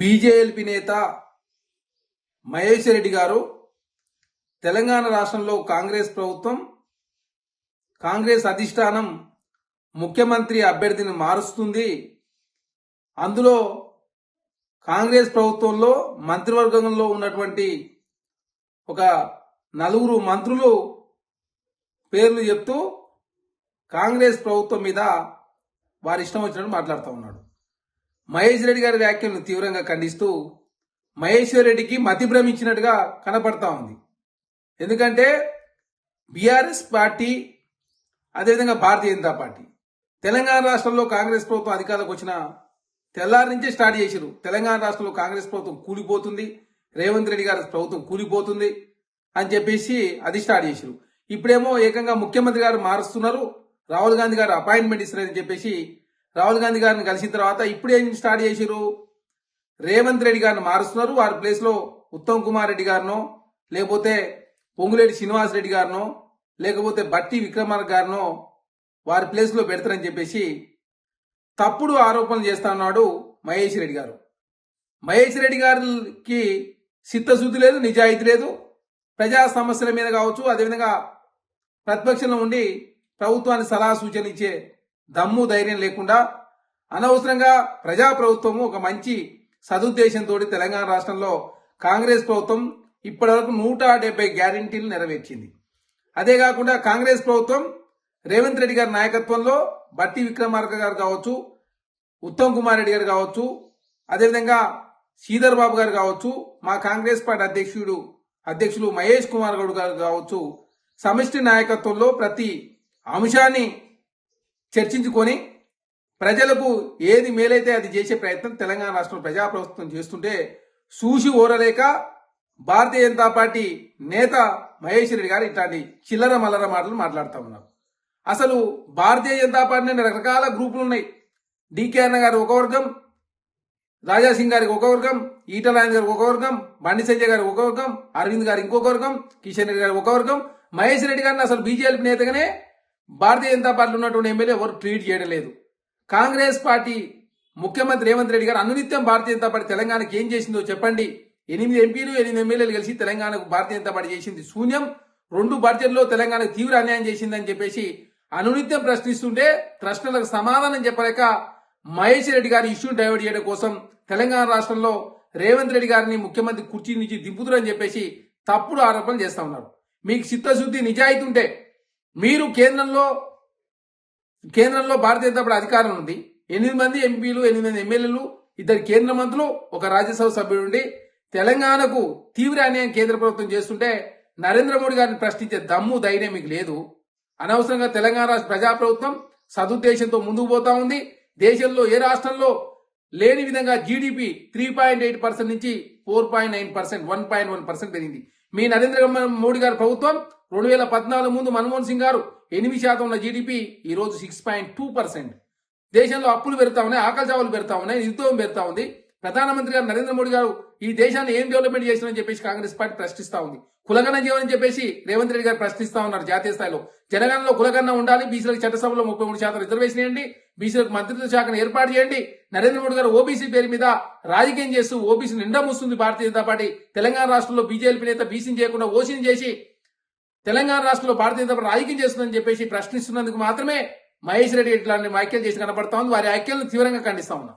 BJLP నేత మహేష్ రెడ్డి గారు తెలంగాణ రాష్ట్రంలో కాంగ్రెస్ ప్రభుత్వం కాంగ్రెస్ అధిష్టానం ముఖ్యమంత్రి అభ్యర్థిని మారుస్తుంది. అందులో కాంగ్రెస్ ప్రభుత్వంలో మంత్రివర్గంలో ఉన్నటువంటి ఒక నలుగురు మంత్రులు పేర్లు చెప్తూ కాంగ్రెస్ ప్రభుత్వం మీద వారి ఇష్టం వచ్చినట్టు మాట్లాడుతూ ఉన్నాడు. మహేష్ రెడ్డి గారి వ్యాఖ్యలను తీవ్రంగా ఖండిస్తూ మహేశ్వర్ రెడ్డికి మతి భ్రమించినట్టుగా కనపడతా ఉంది. ఎందుకంటే బీఆర్ఎస్ పార్టీ అదేవిధంగా భారతీయ జనతా పార్టీ తెలంగాణ రాష్ట్రంలో కాంగ్రెస్ ప్రభుత్వం అధికారంలోకి వచ్చిన తెల్లారి నుంచే స్టార్ట్ చేశారు తెలంగాణ రాష్ట్రంలో కాంగ్రెస్ ప్రభుత్వం కూలిపోతుంది రేవంత్ రెడ్డి గారి ప్రభుత్వం కూలిపోతుంది అని చెప్పేసి అది స్టార్ట్ చేశారు ఇప్పుడేమో ఏకంగా ముఖ్యమంత్రి గారు మారుస్తున్నారు రాహుల్ గాంధీ గారు అపాయింట్మెంట్ ఇస్తున్నారని చెప్పేసి రాహుల్ గాంధీ గారిని కలిసిన తర్వాత ఇప్పుడేం స్టార్ట్ చేశారు రేవంత్ రెడ్డి గారిని మారుస్తున్నారు. వారి ప్లేస్లో ఉత్తమ్ కుమార్ రెడ్డి గారినో లేకపోతే పొంగులేటి శ్రీనివాస్ రెడ్డి గారినో లేకపోతే బట్టి విక్రమార్ గారినో వారి ప్లేస్లో పెడతారని చెప్పేసి తప్పుడు ఆరోపణలు చేస్తున్నాడు మహేష్ రెడ్డి గారు. మహేష్ రెడ్డి గారికి చిత్తశుద్ధి లేదు నిజాయితీ లేదు. ప్రజా సమస్యల మీద కావచ్చు అదేవిధంగా ప్రతిపక్షంలో ఉండి ప్రభుత్వానికి సలహా సూచన ఇచ్చే దమ్ము ధైర్యం లేకుండా అనవసరంగా ప్రజా ప్రభుత్వము ఒక మంచి సదుద్దేశంతో తెలంగాణ రాష్ట్రంలో కాంగ్రెస్ ప్రభుత్వం ఇప్పటివరకు నూట డెబ్బై గ్యారంటీలు నెరవేర్చింది. అదే కాకుండా కాంగ్రెస్ ప్రభుత్వం రేవంత్ రెడ్డి గారి నాయకత్వంలో బట్టి విక్రమార్క గారు కావచ్చు ఉత్తమ్ కుమార్ రెడ్డి గారు కావచ్చు అదేవిధంగా శ్రీధర్ బాబు గారు కావచ్చు మా కాంగ్రెస్ పార్టీ అధ్యక్షుడు అధ్యక్షులు మహేష్ కుమార్ గౌడ్ గారు కావచ్చు సమిష్టి నాయకత్వంలో ప్రతి అంశాన్ని చర్చించుకొని ప్రజలకు ఏది మేలైతే అది చేసే ప్రయత్నం తెలంగాణ రాష్ట్రం ప్రజాప్రభుత్వం చేస్తుంటే చూసి ఓరలేక భారతీయ జనతా పార్టీ నేత మహేష్ రెడ్డి గారు ఇట్లాంటి చిల్లర మల్లర మాటలు మాట్లాడుతూ ఉన్నారు. అసలు భారతీయ జనతా పార్టీ రకరకాల గ్రూపులు ఉన్నాయి. డికే అన్న గారు ఒక వర్గం రాజా సింగ్ గారికి ఒక వర్గం ఈటలాయన్ గారికి ఒక వర్గం బండి సంజయ్ గారికి ఒక వర్గం అరవింద్ గారు ఇంకొక వర్గం కిషన్ రెడ్డి గారు ఒక వర్గం. మహేష్ రెడ్డి గారిని అసలు బీజేపీ నేతగానే భారతీయ జనతా పార్టీలో ఉన్నటువంటి ఎమ్మెల్యే ఎవరు ట్వీట్ చేయడం లేదు కాంగ్రెస్ పార్టీ ముఖ్యమంత్రి రేవంత్ రెడ్డి గారు అనునిత్యం భారతీయ జనతా పార్టీ తెలంగాణకి ఏం చేసిందో చెప్పండి. ఎనిమిది ఎంపీలు ఎనిమిది ఎమ్మెల్యేలు కలిసి తెలంగాణకు భారతీయ జనతా పార్టీ చేసింది. శూన్యం. రెండు బడ్జెట్లో తెలంగాణకు తీవ్ర అన్యాయం చేసిందని చెప్పేసి అనునిత్యం ప్రశ్నిస్తుంటే ప్రశ్నలకు సమాధానం చెప్పలేక మహేష్ రెడ్డి గారి ఇష్యూ డైవర్ట్ చేయడం కోసం తెలంగాణ రాష్ట్రంలో రేవంత్ రెడ్డి గారిని ముఖ్యమంత్రి కుర్చీ నుంచి దింపుతురని చెప్పేసి తప్పుడు ఆరోపణలు చేస్తా ఉన్నారు. మీకు చిత్తశుద్ధి నిజాయితీ ఉంటే మీరు కేంద్రంలో కేంద్రంలో భారతీయ జనతా పార్టీ అధికారం ఉంది. ఎనిమిది మంది ఎంపీలు ఎనిమిది మంది ఎమ్మెల్యేలు ఇద్దరు కేంద్ర మంత్రులు ఒక రాజ్యసభ సభ్యుడు ఉండి తెలంగాణకు తీవ్ర అన్యాయం కేంద్ర ప్రభుత్వం చేస్తుంటే నరేంద్ర మోడీ గారిని ప్రశ్నించే దమ్ము ధైర్యం మీకు లేదు. అనవసరంగా తెలంగాణ రాష్ట్ర ప్రజాప్రభుత్వం సదుద్దేశంతో ముందుకు పోతా ఉంది. దేశంలో ఏ రాష్ట్రంలో లేని విధంగా GDP three point eight percent నుంచి four point nine percent one point one percent పెరిగింది. మీ నరేంద్ర మోడీ గారి ప్రభుత్వం రెండు వేల పద్నాలుగు ముందు మన్మోహన్ సింగ్ గారు ఎనిమిది శాతం ఉన్న జీడిపి ఈ రోజు సిక్స్ పాయింట్ టూ పర్సెంట్. దేశంలో అప్పులు పెడతా ఉన్నాయి ఆకలి చావులు పెడతా ఉన్నాయి నిరుద్యోగం పెడతా ఉంది. ప్రధానమంత్రి గారు నరేంద్ర మోడీ గారు ఈ దేశాన్ని ఏం డెవలప్మెంట్ చేసినని చెప్పేసి కాంగ్రెస్ పార్టీ ప్రశ్నిస్తా ఉంది. కులగన్న జీవనం చెప్పేసి రేవంత్ రెడ్డి గారు ప్రశ్నిస్తా ఉన్నారు జాతీయ స్థాయిలో. జనగణలో కులగన్న ఉండాలి బీసీలకు చట్టసభలో ముప్పై మూడు శాతం రిజర్వేషన్ చేయండి బీసీలకు మంత్రిత్వ శాఖను ఏర్పాటు చేయండి. నరేంద్ర మోడీ గారు ఓబీసీ పేరు మీద రాజకీయం చేస్తూ ఓబీసీ నిండా మూస్తుంది భారతీయ జనతా పార్టీ. తెలంగాణ రాష్ట్రంలో బీజేపీ నేత బీసీని చేయకుండా ఓసీని చేసి తెలంగాణ రాష్ట్రంలో భారతీయ జనతా పార్టీ ఐక్యం చేస్తుందని చెప్పేసి ప్రశ్నిస్తున్నందుకు మాత్రమే మహేష్ రెడ్డి ఇట్లాంటి వ్యాఖ్యలు చేసి కనబడతా ఉంది. వారి వ్యాఖ్యలను తీవ్రంగా ఖండిస్తా ఉన్నాం.